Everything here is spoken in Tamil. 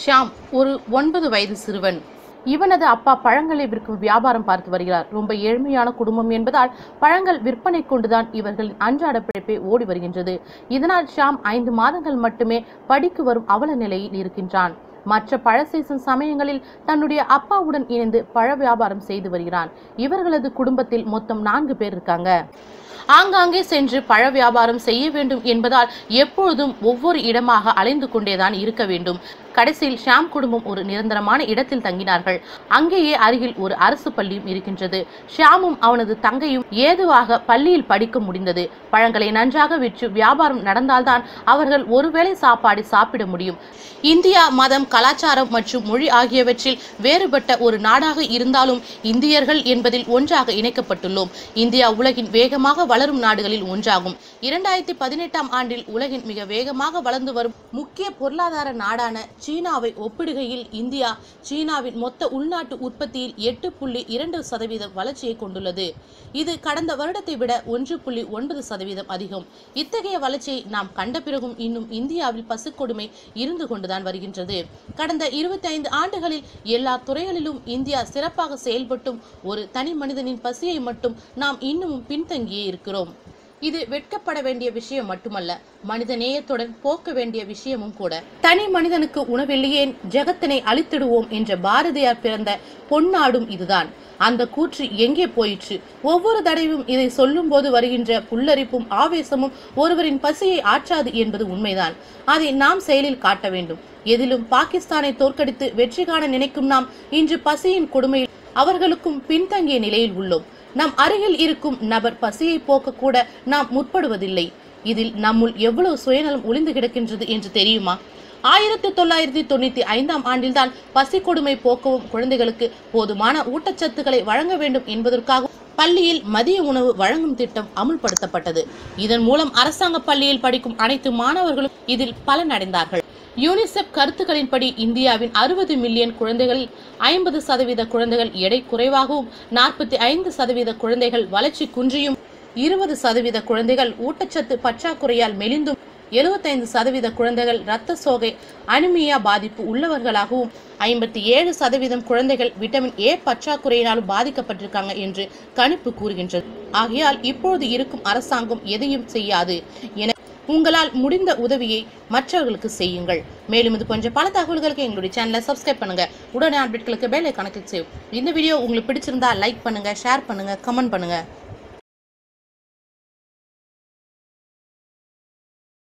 ஷியாம் ஒரு ஒன்பது வயது சிறுவன். இவனது அப்பா பழங்களை விற்கும் வியாபாரம் பார்த்து வருகிறார். ரொம்ப ஏழ்மையான குடும்பம் என்பதால் பழங்கள் விற்பனை கொண்டுதான் இவர்களின் அன்றாட பிழைப்பே ஓடி வருகின்றது. இதனால் ஷியாம் ஐந்து மாதங்கள் மட்டுமே படிக்கு வரும் அவல நிலையில் இருக்கின்றான். மற்ற பழ சீசன் சமயங்களில் தன்னுடைய அப்பாவுடன் இணைந்து பழ வியாபாரம் செய்து வருகிறான். இவர்களது குடும்பத்தில் மொத்தம் நான்கு பேர் இருக்காங்க. ஆங்காங்கே சென்று பழ வியாபாரம் செய்ய வேண்டும் என்பதால் எப்பொழுதும் ஒவ்வொரு இடமாக அலைந்து கொண்டேதான் இருக்க வேண்டும். கடைசியில் ஷாம் குடும்பம் ஒரு நிரந்தரமான இடத்தில் தங்கினார்கள். அங்கேயே அருகில் ஒரு அரசு பள்ளியும் இருக்கின்றது. ஷியாமும் அவனது தங்கையும் ஏதுவாக பள்ளியில் படிக்க முடிந்தது. பழங்களை நன்றாக விற்று வியாபாரம் நடந்தால்தான் அவர்கள் ஒருவேளை சாப்பாடு சாப்பிட முடியும். இந்தியா மதம் கலாச்சாரம் மற்றும் மொழி ஆகியவற்றில் வேறுபட்ட ஒரு நாடாக இருந்தாலும் இந்தியர்கள் என்பதில் ஒன்றாக இணைக்கப்பட்டுள்ளோம். இந்தியா உலகின் வேகமாக வளரும் நாடுகளில் ஒன்றாகும். இரண்டாயிரத்தி பதினெட்டாம் ஆண்டில் உலகின் மிக வேகமாக வளர்ந்து வரும் முக்கிய பொருளாதார நாடான சீனாவை ஒப்பிடுகையில் இந்தியா சீனாவின் மொத்த உள்நாட்டு உற்பத்தியில் எட்டு புள்ளி இரண்டு சதவீதம் வளர்ச்சியை கொண்டுள்ளது. இது கடந்த வருடத்தை விட ஒன்று புள்ளி ஒன்பது சதவீதம் அதிகம். இத்தகைய வளர்ச்சியை நாம் கண்ட பிறகும் இன்னும் இந்தியாவில் பசுக்கொடுமை இருந்து கொண்டுதான் வருகின்றது. கடந்த இருபத்தி ஐந்து ஆண்டுகளில் எல்லா துறைகளிலும் இந்தியா சிறப்பாக செயல்பட்டும் ஒரு தனி மனிதனின் பசியை மட்டும் நாம் இன்னமும் பின்தங்கியே இருக்கிறோம். இது வெட்கப்பட வேண்டிய விஷயம் மட்டுமல்ல மனித நேயத்துடன் போக்க வேண்டிய விஷயமும் கூட. தனி மனிதனுக்கு உணவில்லையேன் ஜெகத்தினை அழித்திடுவோம் என்ற பாரதியார் பிறந்த பொன்னாடும் இதுதான். அந்த கூற்று எங்கே போயிற்று? ஒவ்வொரு தடவையும் இதை சொல்லும்போது வருகின்ற புல்லரிப்பும் ஆவேசமும் ஒருவரின் பசியை ஆற்றாது என்பது உண்மைதான். அதை நாம் செயலில் காட்ட வேண்டும். எதிலும் பாகிஸ்தானை தோற்கடித்து வெற்றி காண நினைக்கும் நாம் இன்று பசியின் கொடுமையில் அவர்களுக்கும் பின்தங்கிய நிலையில் உள்ளோம். நம் அருகில் இருக்கும் நபர் பசியை போக்க கூட நாம் முற்படுவதில்லை. இதில் நம்முள் எவ்வளவு சுயநலம் ஒளிந்து கிடக்கின்றது என்று தெரியுமா? ஆயிரத்தி தொள்ளாயிரத்தி தொண்ணூத்தி ஐந்தாம் ஆண்டில்தான் பசி கொடுமை போக்கவும் குழந்தைகளுக்கு போதுமான ஊட்டச்சத்துக்களை வழங்க வேண்டும் என்பதற்காக பள்ளியில் மதிய உணவு வழங்கும் திட்டம் அமுல்படுத்தப்பட்டது. இதன் மூலம் அரசாங்க பள்ளியில் படிக்கும் அனைத்து மாணவர்களும் இதில் பலனடைந்தார்கள். யூனிசெப் கருத்துக்களின்படி இந்தியாவின் அறுபது மில்லியன் குழந்தைகளில் ஐம்பது சதவீத குழந்தைகள் எடை குறைவாகவும் நாற்பத்தி ஐந்து சதவீத குழந்தைகள் வளர்ச்சி குன்றியும் இருபது சதவீத குழந்தைகள் ஊட்டச்சத்து பற்றாக்குறையால் மெலிந்தும் எழுபத்தைந்து சதவீத குழந்தைகள் இரத்த சோகை அனிமியா பாதிப்பு உள்ளவர்களாகவும் ஐம்பத்தி ஏழு சதவீதம் குழந்தைகள் விட்டமின் ஏ பற்றாக்குறையினாலும் பாதிக்கப்பட்டிருக்காங்க என்று கணிப்பு கூறுகின்றது. ஆகையால் இப்பொழுது இருக்கும் அரசாங்கம் எதையும் செய்யாது. என உங்களால் முடிந்த உதவியை மற்றவர்களுக்கு செய்யுங்கள். மேலும் இது போன்ற பல தகவல்களுக்கு எங்களுடைய சேனலை சப்ஸ்கிரைப் பண்ணுங்க. உடனே அப்டேட்களுக்கு பெல் ஐக்கான கிளிக் செய்யும் இந்த வீடியோ உங்களுக்கு பிடிச்சிருந்தா லைக் பண்ணுங்க ஷேர் பண்ணுங்க கமெண்ட் பண்ணுங்க.